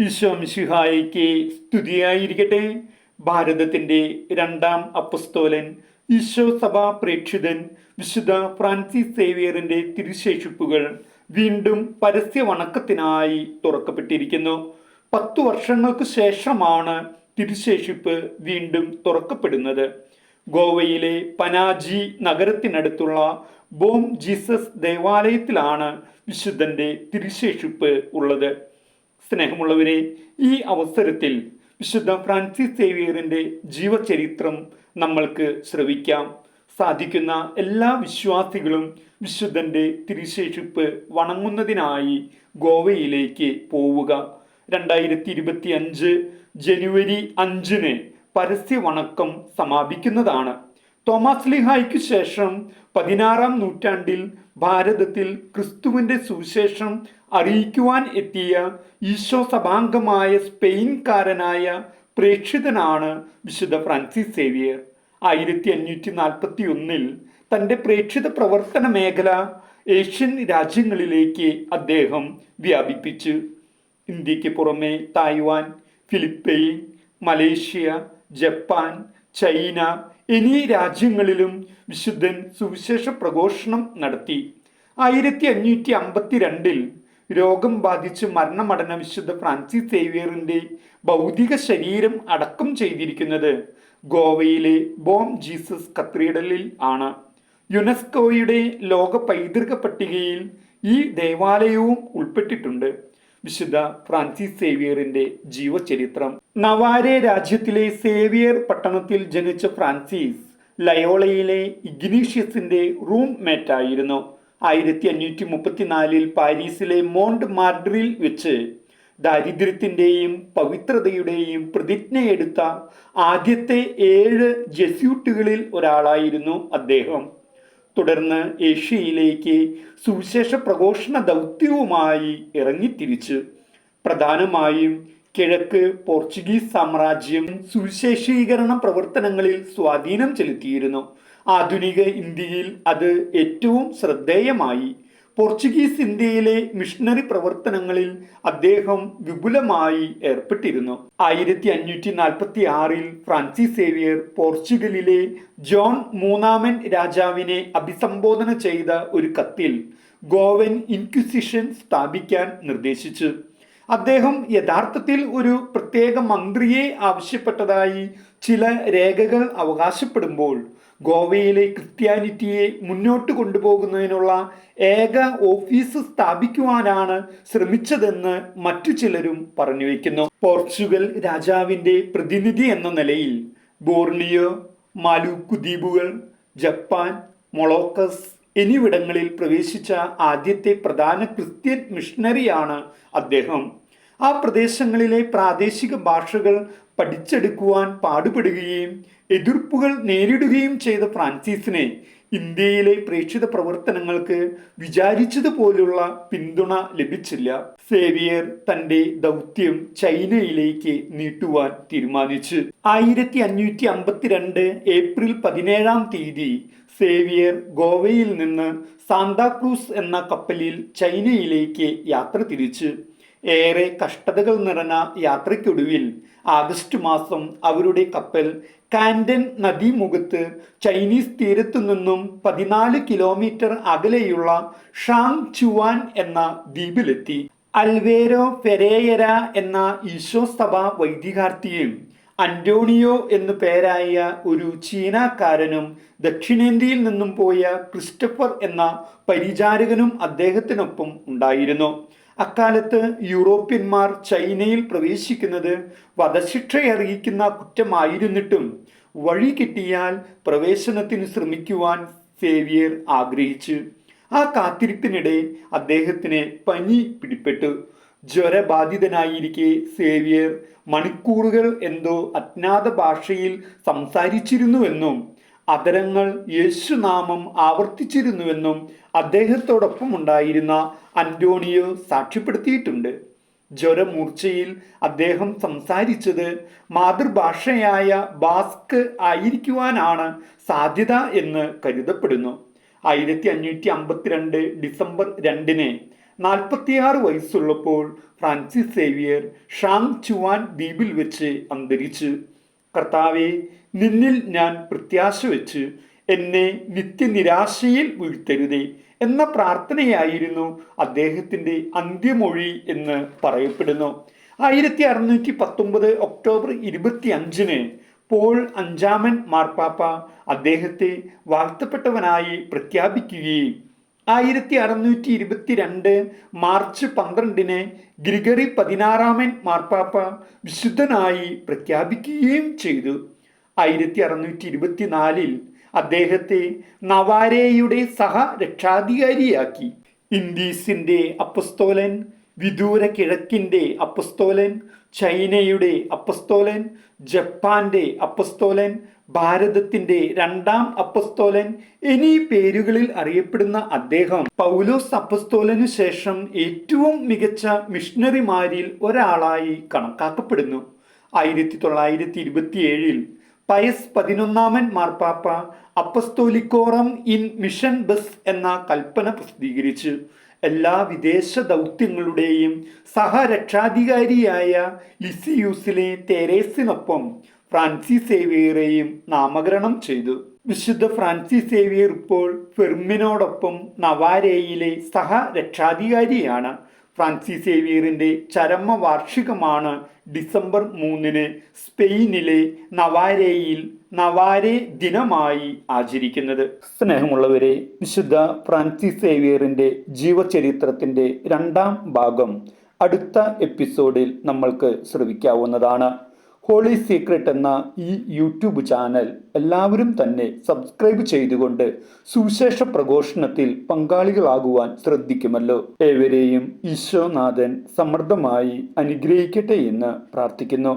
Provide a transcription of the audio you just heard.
ഈശോ മിശിഹായിക്ക് സ്തുതിയായിരിക്കട്ടെ. ഭാരതത്തിന്റെ രണ്ടാം അപ്പസ്തോലൻ ഈശോ സഭാ പ്രേക്ഷിതൻ വിശുദ്ധ ഫ്രാൻസിസ് സേവിയറിന്റെ തിരുശേഷിപ്പുകൾ വീണ്ടും പരസ്യ വണക്കത്തിനായി തുറക്കപ്പെട്ടിരിക്കുന്നു. പത്തു വർഷങ്ങൾക്ക് ശേഷമാണ് തിരുശേഷിപ്പ് വീണ്ടും തുറക്കപ്പെടുന്നത്. ഗോവയിലെ പനാജി നഗരത്തിനടുത്തുള്ള ബോം ജീസസ് ദേവാലയത്തിലാണ് വിശുദ്ധന്റെ തിരുശേഷിപ്പ് ഉള്ളത്. സ്നേഹമുള്ളവരെ ഈ അവസരത്തിൽ വിശുദ്ധ ഫ്രാൻസിസ് സേവിയറിന്റെ ജീവചരിത്രം നമ്മൾക്ക് ശ്രവിക്കാം. സാധിക്കുന്ന എല്ലാ വിശ്വാസികളും വിശുദ്ധന്റെ തിരുശേഷിപ്പ് വണങ്ങുന്നതിനായി ഗോവയിലേക്ക് പോവുക. രണ്ടായിരത്തി ഇരുപത്തി അഞ്ച് ജനുവരി അഞ്ചിന് പരസ്യ വണക്കം സമാപിക്കുന്നതാണ്. തോമസ് ലിഹായ്ക്ക് ശേഷം പതിനാറാം നൂറ്റാണ്ടിൽ ഭാരതത്തിൽ ക്രിസ്തുവിന്റെ സുവിശേഷം അറിയിക്കുവാൻ എത്തിയ ഈശോ സഭാംഗമായ സ്പെയിൻകാരനായ പ്രേക്ഷിതനാണ് വിശുദ്ധ ഫ്രാൻസിസ് സേവിയർ. ആയിരത്തി അഞ്ഞൂറ്റി നാൽപ്പത്തി ഒന്നിൽ തന്റെ പ്രേക്ഷിത പ്രവർത്തന മേഖല ഏഷ്യൻ രാജ്യങ്ങളിലേക്ക് അദ്ദേഹം വ്യാപിപ്പിച്ചു. ഇന്ത്യയ്ക്ക് പുറമെ Taiwan Philippine Malaysia Japan China എന്നീ രാജ്യങ്ങളിലും വിശുദ്ധൻ സുവിശേഷ പ്രഘോഷണം നടത്തി. ആയിരത്തി അഞ്ഞൂറ്റി അമ്പത്തി രണ്ടിൽ രോഗം ബാധിച്ച് മരണമടഞ്ഞ വിശുദ്ധ ഫ്രാൻസിസ് സേവിയറിന്റെ ഭൗതിക ശരീരം അടക്കം ചെയ്തിരിക്കുന്നത് ഗോവയിലെ ബോം ജീസസ് കത്തീഡ്രലിൽ ആണ്. യുനെസ്കോയുടെ ലോക പൈതൃക പട്ടികയിൽ ഈ ദേവാലയവും ഉൾപ്പെട്ടിട്ടുണ്ട്. വിശുദ്ധ ഫ്രാൻസിസ് സേവിയറിന്റെ ജീവചരിത്രം. നവാരെ രാജ്യത്തിലെ സേവിയർ പട്ടണത്തിൽ ജനിച്ച ഫ്രാൻസിസ് ലയോളയിലെ ഇഗ്നീഷ്യസിന്റെ റൂം മേറ്റായിരുന്നു ആയിരത്തി അഞ്ഞൂറ്റി മുപ്പത്തിനാലിൽ പാരീസിലെ മോണ്ട് മാർഡറിൽ വെച്ച് ദാരിദ്ര്യത്തിന്റെയും പവിത്രതയുടെയും പ്രതിജ്ഞയെടുത്ത ആദ്യത്തെ ഏഴ് ജെസ്യൂട്ടുകളിൽ ഒരാളായിരുന്നു അദ്ദേഹം. തുടർന്ന് ഏഷ്യയിലേക്ക് സുവിശേഷ പ്രഘോഷണ ദൗത്യവുമായി ഇറങ്ങിത്തിരിച്ചു പ്രധാനമായും കിഴക്ക് പോർച്ചുഗീസ് സാമ്രാജ്യം സുവിശേഷീകരണ പ്രവർത്തനങ്ങളിൽ സ്വാധീനം ചെലുത്തിയിരുന്നു. ആധുനിക ഇന്ത്യയിൽ അത് ഏറ്റവും ശ്രദ്ധേയമായി. പോർച്ചുഗീസ് ഇന്ത്യയിലെ മിഷണറി പ്രവർത്തനങ്ങളിൽ അദ്ദേഹം വിപുലമായി ഏർപ്പെട്ടിരുന്നു. ആയിരത്തി അഞ്ഞൂറ്റി നാൽപ്പത്തി ആറിൽ ഫ്രാൻസിസ് സേവിയർ പോർച്ചുഗലിലെ ജോൺ മൂന്നാമൻ രാജാവിനെ അഭിസംബോധന ചെയ്ത ഒരു കത്തിൽ ഗോവൻ ഇൻക്വിസിഷൻ സ്ഥാപിക്കാൻ നിർദ്ദേശിച്ചു. അദ്ദേഹം യഥാർത്ഥത്തിൽ ഒരു പ്രത്യേക മന്ത്രിയെ ആവശ്യപ്പെട്ടതായി ചില രേഖകൾ അവകാശപ്പെടുമ്പോൾ ഗോവയിലെ ക്രിസ്ത്യാനിറ്റിയെ മുന്നോട്ട് കൊണ്ടുപോകുന്നതിനുള്ള ഏക ഓഫീസ് സ്ഥാപിക്കുവാനാണ് ശ്രമിച്ചതെന്ന് മറ്റു ചിലരും പറഞ്ഞു വയ്ക്കുന്നു പോർച്ചുഗൽ രാജാവിന്റെ പ്രതിനിധി എന്ന നിലയിൽ ബോർണിയോ മാലൂക്കു ദ്വീപുകൾ ജപ്പാൻ മൊളോക്കസ് എന്നിവിടങ്ങളിൽ പ്രവേശിച്ച ആദ്യത്തെ പ്രധാന ക്രിസ്ത്യൻ മിഷണറിയാണ് അദ്ദേഹം. ആ പ്രദേശങ്ങളിലെ പ്രാദേശിക ഭാഷകൾ പഠിച്ചെടുക്കുവാൻ പാടുപെടുകയും എതിർപ്പുകൾ നേരിടുകയും ചെയ്ത ഫ്രാൻസിസിനെ ഇന്ത്യയിലെ പ്രേക്ഷിത പ്രവർത്തനങ്ങൾക്ക് വിചാരിച്ചതുപോലുള്ള പിന്തുണ ലഭിച്ചില്ല. സേവിയർ തന്റെ ദൗത്യം ചൈനയിലേക്ക് നീട്ടുവാൻ തീരുമാനിച്ചു. ആയിരത്തി അഞ്ഞൂറ്റി അമ്പത്തിരണ്ട് ഏപ്രിൽ പതിനേഴാം തീയതി സേവിയർ ഗോവയിൽ നിന്ന് സാന്താക്രൂസ് എന്ന കപ്പലിൽ ചൈനയിലേക്ക് യാത്ര തിരിച്ചു. ഏറെ കഷ്ടതകൾ നിറഞ്ഞ യാത്രയ്ക്കൊടുവിൽ ആഗസ്റ്റ് മാസം അവരുടെ കപ്പൽ കാൻഡൻ നദീമുഖത്ത് ചൈനീസ് തീരത്തു നിന്നും പതിനാല് കിലോമീറ്റർ അകലെയുള്ള ഷാങ് ചുവാൻ എന്ന ദ്വീപിലെത്തി. അൽവേരോ ഫെരേയര എന്ന ഈശോ സഭ വൈദികാർത്ഥിയും അന്റോണിയോ എന്നു പേരായ ഒരു ചീനക്കാരനും ദക്ഷിണേന്ത്യയിൽ നിന്നും പോയ ക്രിസ്റ്റഫർ എന്ന പരിചാരകനും അദ്ദേഹത്തിനൊപ്പം ഉണ്ടായിരുന്നു. അക്കാലത്ത് യൂറോപ്യന്മാർ ചൈനയിൽ പ്രവേശിക്കുന്നത് വധശിക്ഷയറിയിക്കുന്ന കുറ്റമായിരുന്നിട്ടും വഴി കിട്ടിയാൽ പ്രവേശനത്തിന് ശ്രമിക്കുവാൻ സേവിയർ ആഗ്രഹിച്ചു. ആ കാത്തിരിപ്പിനിടെ അദ്ദേഹത്തിന് പനി പിടിപ്പെട്ടു. ജ്വരബാധിതനായിരിക്കെ സേവിയർ മണിക്കൂറുകൾ എന്തോ അജ്ഞാത ഭാഷയിൽ സംസാരിച്ചിരുന്നുവെന്നും അതരങ്ങൾ യേശുനാമം ആവർത്തിച്ചിരുന്നുവെന്നും അദ്ദേഹത്തോടൊപ്പം ഉണ്ടായിരുന്ന അന്റോണിയോ സാക്ഷ്യപ്പെടുത്തിയിട്ടുണ്ട്. ജ്വരമൂർച്ചയിൽ അദ്ദേഹം സംസാരിച്ചത് മാതൃഭാഷയായ ബാസ്ക് ആയിരിക്കുവാനാണ് സാധ്യത എന്ന് കരുതപ്പെടുന്നു. ആയിരത്തി അഞ്ഞൂറ്റി അമ്പത്തിരണ്ട് ഡിസംബർ രണ്ടിന് നാൽപ്പത്തിയാറ് വയസ്സുള്ളപ്പോൾ ഫ്രാൻസിസ് സേവിയർ ഷാങ് ചുവാൻ ദ്വീപിൽ വെച്ച് അന്തരിച്ചു. കർത്താവെ നിന്നിൽ ഞാൻ പ്രത്യാശ വെച്ച് എന്നെ നിത്യനിരാശയിൽ വീഴ്ത്തരുതേ എന്ന പ്രാർത്ഥനയായിരുന്നു അദ്ദേഹത്തിന്റെ അന്ത്യമൊഴി എന്ന് പറയപ്പെടുന്നു. ആയിരത്തി അറുന്നൂറ്റി പത്തൊമ്പത് ഒക്ടോബർ ഇരുപത്തി അഞ്ചിന് പോൾ അഞ്ചാമൻ മാർപ്പാപ്പ അദ്ദേഹത്തെ വാഴ്ത്തപ്പെട്ടവനായി പ്രഖ്യാപിക്കുകയും ആയിരത്തി അറുന്നൂറ്റി ഇരുപത്തി രണ്ട് മാർച്ച് പന്ത്രണ്ടിന് ഗ്രിഗറി പതിനാറാമൻ മാർപ്പാപ്പ വിശുദ്ധനായി പ്രഖ്യാപിക്കുകയും ചെയ്തു. ആയിരത്തി അറുന്നൂറ്റി ഇരുപത്തിനാലിൽ അദ്ദേഹത്തെ നവാരേയുടെ സഹ രക്ഷാധികാരിയാക്കി ഇൻഡീസിന്റെ അപ്പസ്തോലൻ വിദൂര കിഴക്കിന്റെ അപ്പസ്തോലൻ ചൈനയുടെ അപ്പസ്തോലൻ ജപ്പാന്റെ അപ്പസ്തോലൻ ഭാരതത്തിന്റെ രണ്ടാം അപ്പസ്തോലൻ എന്നീ പേരുകളിൽ അറിയപ്പെടുന്ന അദ്ദേഹം പൗലോസ് അപ്പസ്തോലനു ശേഷം ഏറ്റവും മികച്ച മിഷണറിമാരിൽ ഒരാളായി കണക്കാക്കപ്പെടുന്നു. ആയിരത്തി തൊള്ളായിരത്തി ഇരുപത്തിയേഴിൽ പയസ് പതിനൊന്നാമൻ മാർപ്പാപ്പ അപ്പസ്തോലിക്കോറം ഇൻ മിഷൻ ബസ് എന്ന കൽപ്പന പ്രസിദ്ധീകരിച്ചു. എല്ലാ വിദേശ ദൗത്യങ്ങളുടെയും സഹരക്ഷാധികാരിയായ ലിസിയൂസിലെ തെരേസിനൊപ്പം ഫ്രാൻസിസ് സേവിയറേയും നാമകരണം ചെയ്തു. വിശുദ്ധ ഫ്രാൻസിസ് സേവിയർ ഇപ്പോൾ ഫെർമിനോടൊപ്പം നവാരേയിലെ സഹരക്ഷാധികാരിയാണ്. ഫ്രാൻസിസ് സേവിയറിന്റെ ചരമ വാർഷികമാണ് ഡിസംബർ മൂന്നിന് സ്പെയിനിലെ നവാരേയിൽ നവാരെ ദിനമായി ആചരിക്കുന്നത്. സ്നേഹമുള്ളവരെ വിശുദ്ധ ഫ്രാൻസിസ് സേവിയറിന്റെ ജീവചരിത്രത്തിന്റെ രണ്ടാം ഭാഗം അടുത്ത എപ്പിസോഡിൽ നമ്മൾക്ക് ശ്രവിക്കാവുന്നതാണ്. ഹോളി സീക്രട്ട് എന്ന ഈ യൂട്യൂബ് ചാനൽ എല്ലാവരും തന്നെ സബ്സ്ക്രൈബ് ചെയ്തുകൊണ്ട് സുവിശേഷ പ്രഘോഷണത്തിൽ പങ്കാളികളാകുവാൻ ശ്രദ്ധിക്കുമല്ലോ. ഏവരെയും ഈശോനാഥൻ സമൃദ്ധമായി അനുഗ്രഹിക്കട്ടെ എന്ന് പ്രാർത്ഥിക്കുന്നു.